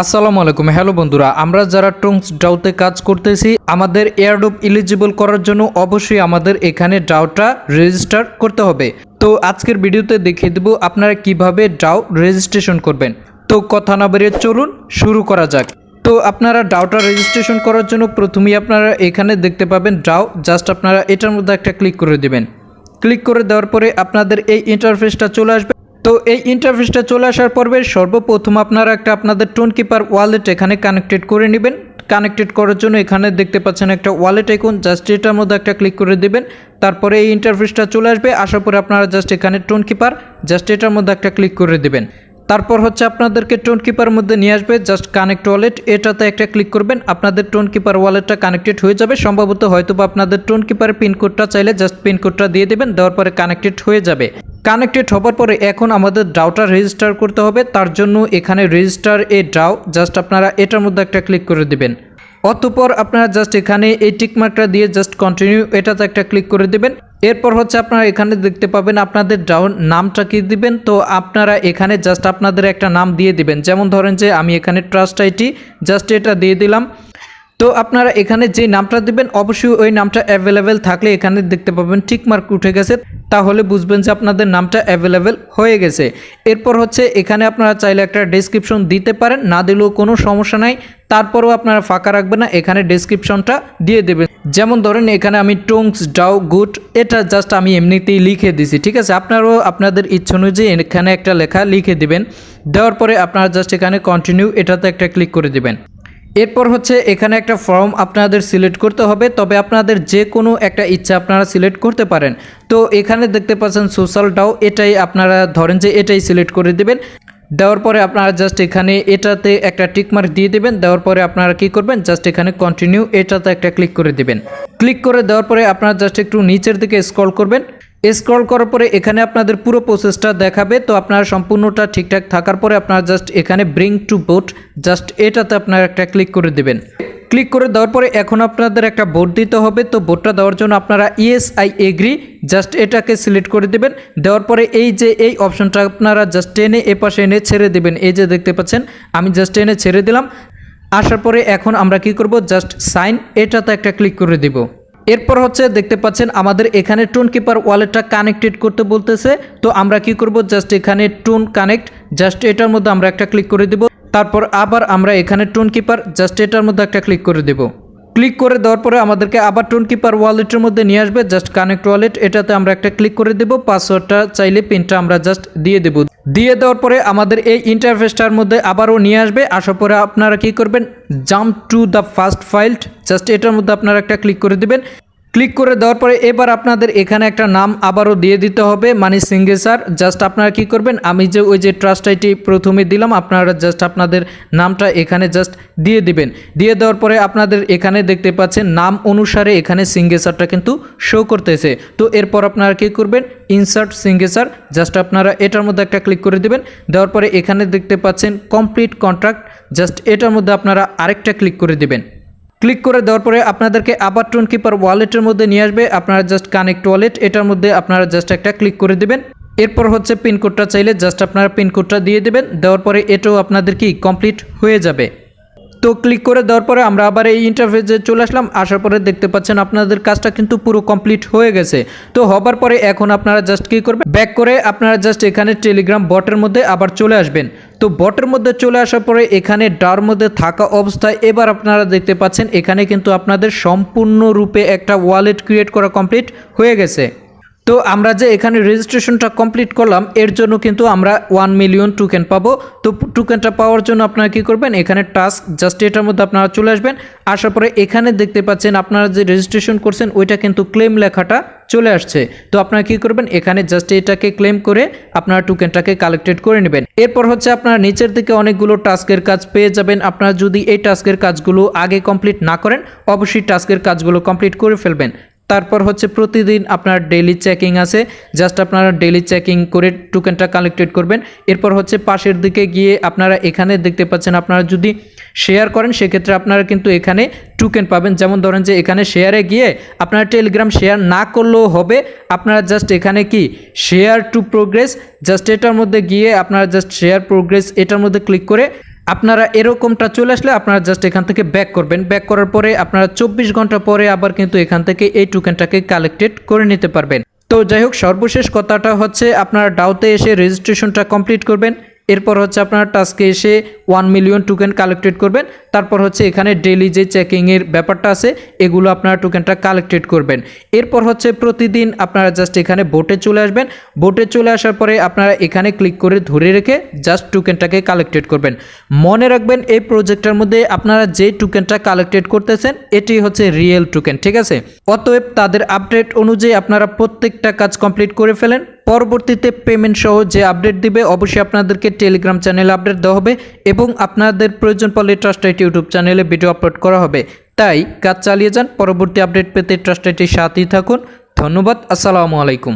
আসসালামু আলাইকুম। হ্যালো বন্ধুরা, আমরা যারা টুংস ডাউতে কাজ করতেছি, আমাদের এয়ারডোপ এলিজিবল করার জন্য অবশ্যই আমাদের এখানে ডাউটা রেজিস্টার করতে হবে। তো আজকের ভিডিওতে দেখিয়ে দেবো আপনারা কীভাবে ডাউ রেজিস্ট্রেশন করবেন। তো কথা না বেরিয়ে চলুন, শুরু করা যাক। তো আপনারা ডাউটা রেজিস্ট্রেশন করার জন্য প্রথমেই আপনারা এখানে দেখতে পাবেন ডাউ, জাস্ট আপনারা এটার মধ্যে একটা ক্লিক করে দিবেন। ক্লিক করে দেওয়ার পরে আপনাদের এই ইন্টারফেসটা চলে আসবে। তো এই ইন্টারফেসটা চলে আসার পর্বে সর্বপ্রথম আপনারা একটা আপনাদের টোন কিপার ওয়ালেট এখানে কানেক্টেড করে নেবেন। কানেক্টেড করার জন্য এখানে দেখতে পাচ্ছেন একটা ওয়ালেট আইকন জাস্ট এটার মধ্যে একটা ক্লিক করে দেবেন। তারপরে এই ইন্টারফেসটা চলে আসবে আসার পরে আপনারা জাস্ট এখানে টোন কিপার জাস্ট এটার মধ্যে একটা ক্লিক করে দেবেন। তারপর হচ্ছে আপনাদেরকে টোন কিপার মধ্যে নিয়ে আসবে জাস্ট কানেক্ট ওয়ালেট এটাতে একটা ক্লিক করবেন। আপনাদের টোন কিপার ওয়ালেটটা কানেক্টেড হয়ে যাবে, সম্ভবত হয়তো আপনাদের টোন কিপার পিনকোডটা চাইলে জাস্ট পিনকোডটা দিয়ে দেবেন, দেওয়ার পরে কানেক্টেড হয়ে যাবে। কানেক্টেড হবার পরে এখন আমাদের ডাউটা রেজিস্টার করতে হবে। তার জন্য এখানে রেজিস্টার এ ডাউ জাস্ট আপনারা এটার মধ্যে একটা ক্লিক করে দিবেন। অতপর আপনারা জাস্ট এখানে এই টিকমার্কটা দিয়ে জাস্ট কন্টিনিউ এটাতে একটা ক্লিক করে দিবেন। এরপর হচ্ছে আপনারা এখানে দেখতে পাবেন আপনাদের ডাউন নামটা কি দিবেন। তো আপনারা এখানে জাস্ট আপনাদের একটা নাম দিয়ে দিবেন। যেমন ধরেন যে আমি এখানে ট্রাস্ট আইটি জাস্ট এটা দিয়ে দিলাম। তো আপনারা এখানে যে নামটা দিবেন, অবশ্যই ওই নামটা অ্যাভেলেবেল থাকলে এখানে দেখতে পাবেন ঠিক মার্ক উঠে গেছে। তাহলে বুঝবেন যে আপনাদের নামটা অ্যাভেলেবেল হয়ে গেছে। এরপর হচ্ছে এখানে আপনারা চাইলে একটা ডেসক্রিপশন দিতে পারেন, না দিলেও কোনো সমস্যা নাই। তারপরেও আপনারা ফাঁকা রাখবেন না, এখানে ডেসক্রিপশনটা দিয়ে দেবেন। যেমন ধরেন এখানে আমি টুংস ডাউ গুড এটা জাস্ট আমি এমনিতেই লিখে দিছি, ঠিক আছে? আপনারাও আপনাদের ইচ্ছে অনুযায়ী এখানে একটা লেখা লিখে দিবেন। দেওয়ার পরে আপনারা জাস্ট এখানে কন্টিনিউ এটাতে একটা ক্লিক করে দিবেন। এরপর হচ্ছে এখানে একটা ফর্ম আপনাদের সিলেক্ট করতে হবে। তবে আপনাদের যে কোনো একটা ইচ্ছা আপনারা সিলেক্ট করতে পারেন। তো এখানে দেখতে পাচ্ছেন সোশ্যাল ডাও এটাই আপনারা ধরেন যে এটাই সিলেক্ট করে দেবেন। দেওয়ার পরে আপনারা জাস্ট এখানে এটাতে একটা টিকমার্ক দিয়ে দেবেন। দেওয়ার পরে আপনারা কি করবেন? জাস্ট এখানে কন্টিনিউ এটাতে একটা ক্লিক করে দেবেন। ক্লিক করে দেওয়ার পরে আপনারা জাস্ট একটু নিচের দিকে স্ক্রল করবেন। স্ক্রল করার পরে এখানে আপনাদের পুরো প্রসেসটা দেখাবে। তো আপনারা সম্পূর্ণটা ঠিকঠাক থাকার পরে আপনারা জাস্ট এখানে ব্রিং টু বোট জাস্ট এটাতে আপনারা একটা ক্লিক করে দেবেন। ক্লিক করে দেওয়ার পরে এখন আপনাদের একটা ভোট দিতে হবে। তো ভোটটা দেওয়ার জন্য আপনারা ইএস আই এগ্রি জাস্ট এটাকে সিলেক্ট করে দেবেন। দেওয়ার পরে এই যে এই অপশনটা আপনারা জাস্ট টেনে এ পাশে এনে ছেড়ে দেবেন। এই যে দেখতে পাচ্ছেন, আমি জাস্ট এনে ছেড়ে দিলাম। আসার পরে এখন আমরা কি করব? জাস্ট সাইন এটাতে একটা ক্লিক করে দেব। এরপর হচ্ছে দেখতে পাচ্ছেন আমাদের এখানে টোন কিপার ওয়ালেটটা কানেক্টেড করতে বলতেছে। তো আমরা কি করব? জাস্ট এখানে টোন কানেক্ট, জাস্ট এটার মধ্যে আমরা একটা ক্লিক করে দেব। তারপর আবার আমরা এখানে টোন কিপার, জাস্ট এটার মধ্যে একটা ক্লিক করে দেব। ক্লিক করে দেওয়ার পরে আমাদেরকে আবার টোন কিপার ওয়ালেটের মধ্যে নিয়ে আসবে। জাস্ট কানেক্ট ওয়ালেট এটাতে আমরা একটা ক্লিক করে দেব। পাসওয়ার্ডটা চাইলে পিনটা আমরা জাস্ট দিয়ে দেব। দিয়ে দেওয়ার পরে আমাদের এই ইন্টারফেসটার মধ্যে আবারও নিয়ে আসবে। আসার পরে আপনারা কি করবেন? Jump to the first file just এটার মধ্যে আপনারা একটা ক্লিক করে দিবেন। ক্লিক করে দেওয়ার পরে এবার আপনাদের এখানে একটা নাম আবারও দিয়ে দিতে হবে মানে সিঙ্গেসার জাস্ট আপনারা কি করবেন? আমি যে ওই যে ট্রাস্ট আইটি প্রথমে দিলাম, আপনারা জাস্ট আপনাদের নামটা এখানে জাস্ট দিয়ে দিবেন। দিয়ে দেওয়ার পরে আপনাদের এখানে দেখতে পাচ্ছেন, নাম অনুসারে এখানে সিঙ্গেসারটা কিন্তু শো করতেছে। তো এরপর আপনারা কি করবেন? ইনসার্ট সিঙ্গেসার জাস্ট আপনারা এটার মধ্যে একটা ক্লিক করে দিবেন। দেওয়ার পরে এখানে দেখতে পাচ্ছেন, কমপ্লিট কন্ট্রাক্ট, জাস্ট এটার মধ্যে আপনারা আরেকটা ক্লিক করে দিবেন। ক্লিক করে দেওয়ার পরে আপনাদেরকে আবার টোন কিপার ওয়ালেটের মধ্যে নিয়ে আসবে। আপনারা জাস্ট কানেক্ট ওয়ালেট এটার মধ্যে আপনারা জাস্ট একটা ক্লিক করে দেবেন। এরপর হচ্ছে পিনকোডটা চাইলে জাস্ট আপনারা পিনকোডটা দিয়ে দেবেন। দেওয়ার পরে এটাও আপনাদের কি কমপ্লিট হয়ে যাবে। তো ক্লিক করে দেওয়ার পরে আমরা আবার এই ইন্টারফেসে চলে আসলাম। আসার পরে দেখতে পাচ্ছেন আপনাদের কাজটা কিন্তু পুরো কমপ্লিট হয়ে গেছে। তো হবার পরে এখন আপনারা জাস্ট কী করবেন? ব্যাক করে আপনারা জাস্ট এখানে টেলিগ্রাম বটের মধ্যে আবার চলে আসবেন। তো বটের মধ্যে চলে আসার পরে এখানে ডার মধ্যে থাকা অবস্থায় এবার আপনারা দেখতে পাচ্ছেন এখানে কিন্তু আপনাদের সম্পূর্ণরূপে একটা ওয়ালেট ক্রিয়েট করা কমপ্লিট হয়ে গেছে। তো আমরা যে এখানে রেজিস্ট্রেশনটা কমপ্লিট করলাম, এর জন্য কিন্তু আমরা ওয়ান মিলিয়ন টোকেন পাবো। তো টোকেনটা পাওয়ার জন্য আপনারা কি করবেন? এখানে টাস্ক জাস্ট এটার মধ্যে আপনারা চলে আসবেন। আসার পরে এখানে দেখতে পাচ্ছেন আপনারা যে রেজিস্ট্রেশন করছেন, ওইটা কিন্তু ক্লেম লেখাটা চলে আসছে। তো আপনারা কি করবেন? এখানে জাস্ট এটাকে ক্লেম করে আপনারা টোকেনটাকে কালেক্টেড করে নেবেন। এরপর হচ্ছে আপনারা নিচের দিকে অনেকগুলো টাস্কের কাজ পেয়ে যাবেন। আপনারা যদি এই টাস্কের কাজগুলো আগে কমপ্লিট না করেন, অবশ্যই টাস্কের কাজগুলো কমপ্লিট করে ফেলবেন। তারপর হচ্ছে প্রতিদিন আপনার ডেইলি চেকিং আছে। জাস্ট আপনারা ডেইলি চেকিং করে টোকেনটা কালেক্টেড করবেন। এরপর হচ্ছে পাশের দিকে গিয়ে আপনারা এখানে দেখতে পাচ্ছেন, আপনারা যদি শেয়ার করেন, সেক্ষেত্রে আপনারা কিন্তু এখানে টোকেন পাবেন। যেমন ধরেন যে এখানে শেয়ারে গিয়ে আপনারা টেলিগ্রাম শেয়ার না করলেও হবে। আপনারা জাস্ট এখানে কি? শেয়ার টু প্রোগ্রেস জাস্ট এটার মধ্যে গিয়ে আপনারা জাস্ট শেয়ার প্রোগ্রেস এটার মধ্যে ক্লিক করে আপনারা এরকমটা চলে আসলে আপনারা জাস্ট এখান থেকে ব্যাক করবেন। ব্যাক করার পরে আপনারা চব্বিশ ঘণ্টা পরে আবার কিন্তু এখান থেকে এই টোকেনটাকে কালেক্টেড করে নিতে পারবেন। তো যাই হোক, সর্বশেষ কথাটা হচ্ছে আপনারা ডাউতে এসে রেজিস্ট্রেশনটা কমপ্লিট করবেন। এরপর হচ্ছে আপনারা টাস্কে এসে ওয়ান মিলিয়ন টোকেন কালেক্টেড করবেন। তারপর হচ্ছে এখানে ডেলি যে চেকিংয়ের ব্যাপারটা আছে, এগুলো আপনারা টোকেনটা কালেক্টেড করবেন। এরপর হচ্ছে প্রতিদিন আপনারা জাস্ট এখানে বোটে চলে আসবেন। বোটে চলে আসার পরে আপনারা এখানে ক্লিক করে ধরে রেখে জাস্ট টোকেনটাকে কালেক্টেড করবেন। মনে রাখবেন এই প্রজেক্টটার মধ্যে আপনারা যে টোকেনটা কালেক্টেড করতেছেন, এটি হচ্ছে রিয়েল টোকেন ঠিক আছে? অতএব তাদের আপডেট অনুযায়ী আপনারা প্রত্যেকটা কাজ কমপ্লিট করে ফেলেন। পরবর্তীতে পেমেন্ট সহ যে আপডেট দিবে, অবশ্যই আপনাদেরকে টেলিগ্রাম চ্যানেলে আপডেট দেওয়া হবে এবং আপনাদের প্রয়োজন পড়লে ট্রাস্টাইট ইউটিউব চ্যানেলে ভিডিও আপলোড করা হবে। তাই কাজ চালিয়ে যান, পরবর্তী আপডেট পেতে ট্রাস্টাইটের সাথেই থাকুন। ধন্যবাদ, আসসালামু আলাইকুম।